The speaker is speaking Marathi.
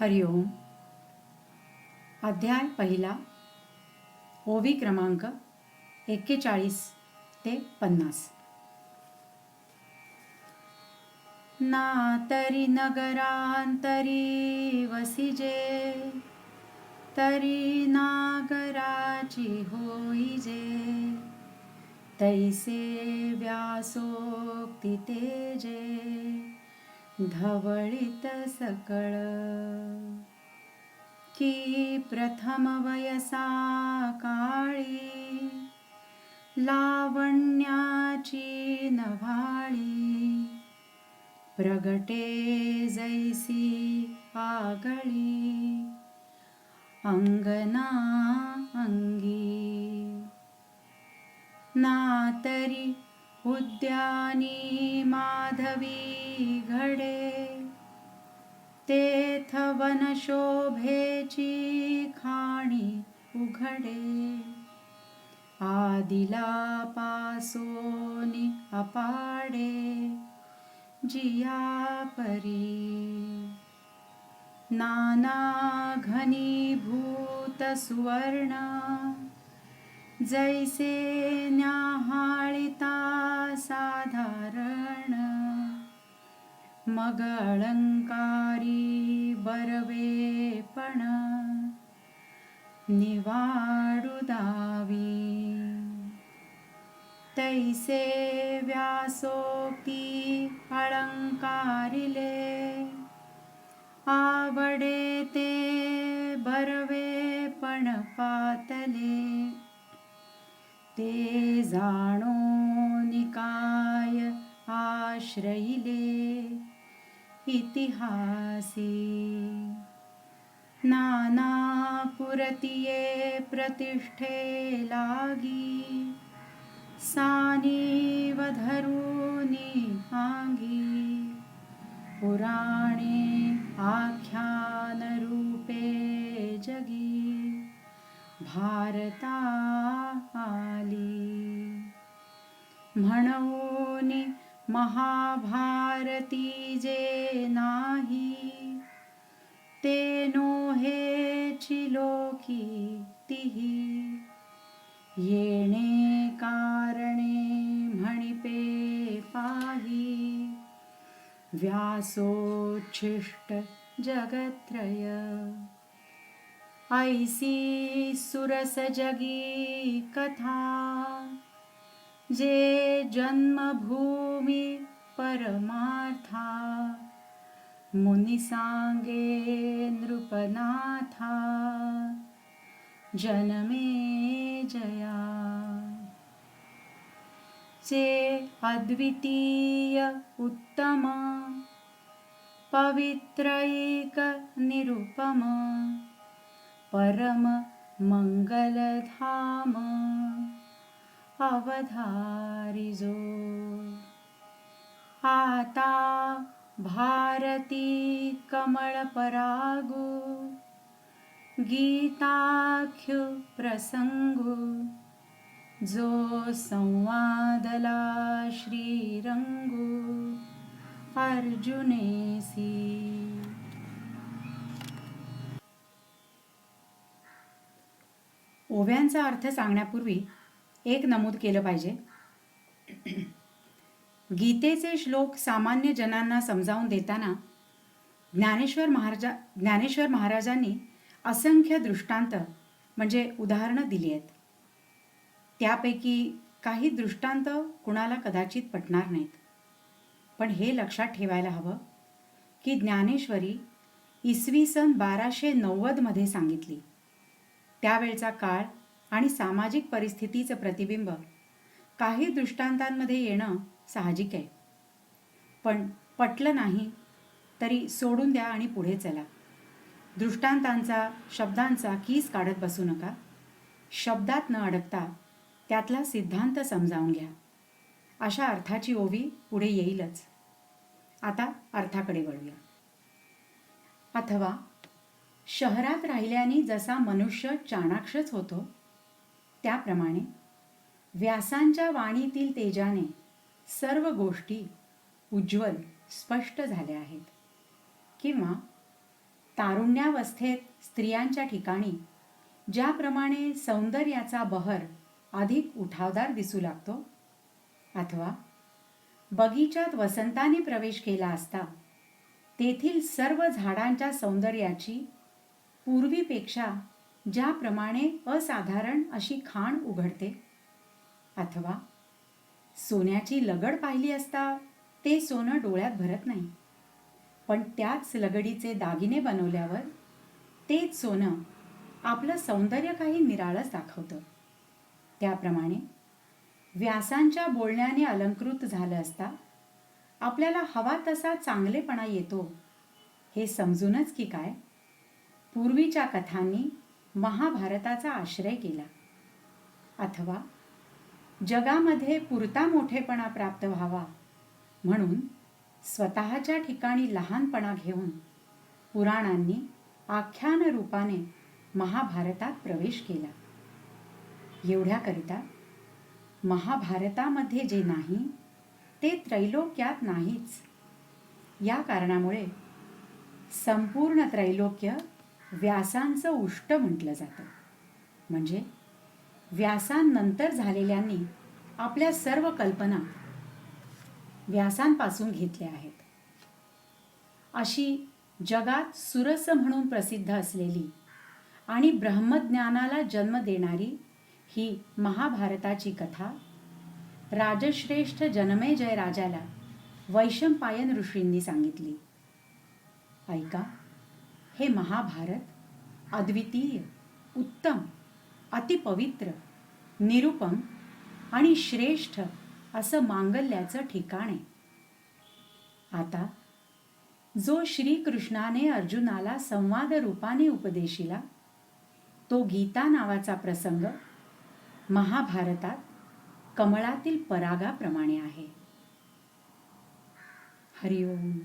हरिओम अध्याय पहिला ओवी क्रमांक एक्केचाळीस ते पन्नास. ना तरी नगरांतरी वसिजे तरी नागराची होईजे. तैसे व्यासोक्ती तेजे धवळीत सकळ. की प्रथम वयसा काळी लावण्याची नवाळी प्रगटे जैसी आगळी. अंगना अंगी. ना तरी उद्यानी माधवी घडे तेथ वनशोभेची खाणी उघडे. आदिला पासोनी अपाडे जिया परी. नाना घनीभूत सुवर्ण जैसे न्याहाळिता साधारण मग अलंकारी बरवेपण निवाडू दावी. तैसे व्यासोक्ती अलंकारिले आवडे ते बरवेपण पातले. ते जाणो निकाय आश्रयिले इतिहासी। नानापुरतिये प्रतिष्ठे लागी सानी वधरूनी आंगी। पुराणे आख्यान रूपे जगी भारता महाभारती जे नाही ते नोहेची लोकी तिही. येणे कारणे म्हणिपे पाही. व्यासोच्छिष्ट जगत्रय. ऐसी सुरस जगी कथा जे जन्मभूमी मुनिसाङ्गे नृपनाथा। जनमे जया। चे अद्वितीय उत्तमा। पवित्रैकनिरुपम परम मङ्गलधाम अवधारिजो। आता भारती कमळपरागु गीताख्य प्रसंगु जो संवादला श्रीरंगु अर्जुनेसी ओव्यांचा अर्थ सांगण्यापूर्वी एक नमूद केलं पाहिजे. गीतेचे श्लोक सामान्य जनांना समजावून देताना ज्ञानेश्वर महाराजा ज्ञानेश्वर महाराजांनी असंख्य दृष्टांत म्हणजे उदाहरणं दिली आहेत. त्यापैकी काही दृष्टांत कुणाला कदाचित पटणार नाहीत. पण हे लक्षात ठेवायला हवं की ज्ञानेश्वरी इसवी सन बाराशे नव्वदमध्ये सांगितली. त्यावेळचा काळ आणि सामाजिक परिस्थितीचं प्रतिबिंब काही दृष्टांतांमध्ये येणं साहजिक आहे. पण पटलं नाही तरी सोडून द्या आणि पुढे चला. दृष्टांतांचा शब्दांचा कीस काढत बसू नका. शब्दात न अडकता त्यातला सिद्धांत समजावून घ्या. अशा अर्थाची ओवी पुढे येईलच. आता अर्थाकडे वळूया. अथवा शहरात राहिल्याने जसा मनुष्य चाणाक्षच होतो त्याप्रमाणे व्यासांच्या वाणीतील तेजाने सर्व गोष्टी उज्ज्वल स्पष्ट झाल्या आहेत. किंवा तारुण्यावस्थेत स्त्रियांच्या ठिकाणी ज्याप्रमाणे सौंदर्याचा बहर अधिक उठावदार दिसू लागतो अथवा बगीचात वसंताने प्रवेश केला असता तेथील सर्व झाडांच्या सौंदर्याची पूर्वीपेक्षा ज्याप्रमाणे असाधारण अशी खाण उघडते अथवा सोन्याची लगड पाहिली असता ते सोनं डोळ्यात भरत नाही. पण त्याच लगडीचे दागिने बनवल्यावर तेच सोनं आपलं सौंदर्य काही निराळच दाखवतं. त्याप्रमाणे व्यासांच्या बोलण्याने अलंकृत झालं असता आपल्याला हवा तसा चांगलेपणा येतो. हे समजूनच की काय? पूर्वीच्या कथांनी महाभारताचा आश्रय केला. अथवा जगामध्ये पुरता मोठेपणा प्राप्त व्हावा म्हणून स्वतःच्या ठिकाणी लहानपणा घेऊन पुराणांनी आख्यान रूपाने महाभारतात प्रवेश केला. एवढ्याकरिता महाभारतामध्ये जे नाही ते त्रैलोक्यात नाहीच. या कारणामुळे संपूर्ण त्रैलोक्य व्यासांचं उष्ट म्हटलं जातं. म्हणजे व्यासांनंतर झालेल्यांनी आपल्या सर्व कल्पना व्यासांपासून घेतल्या आहेत. अशी जगात सुरस म्हणून प्रसिद्ध असलेली आणि ब्रह्मज्ञानाला जन्म देणारी ही महाभारताची कथा राजश्रेष्ठ जनमेजय राजाला वैशंपायन ऋषींनी सांगितली. ऐका हे महाभारत अद्वितीय उत्तम अतिपवित्र निरुपम आणि श्रेष्ठ असं मांगल्याचं ठिकाण आहे. आता जो श्रीकृष्णाने अर्जुनाला संवाद रूपाने उपदेशिला तो गीता नावाचा प्रसंग महाभारतात कमळातील परागाप्रमाणे आहे. हरिओम.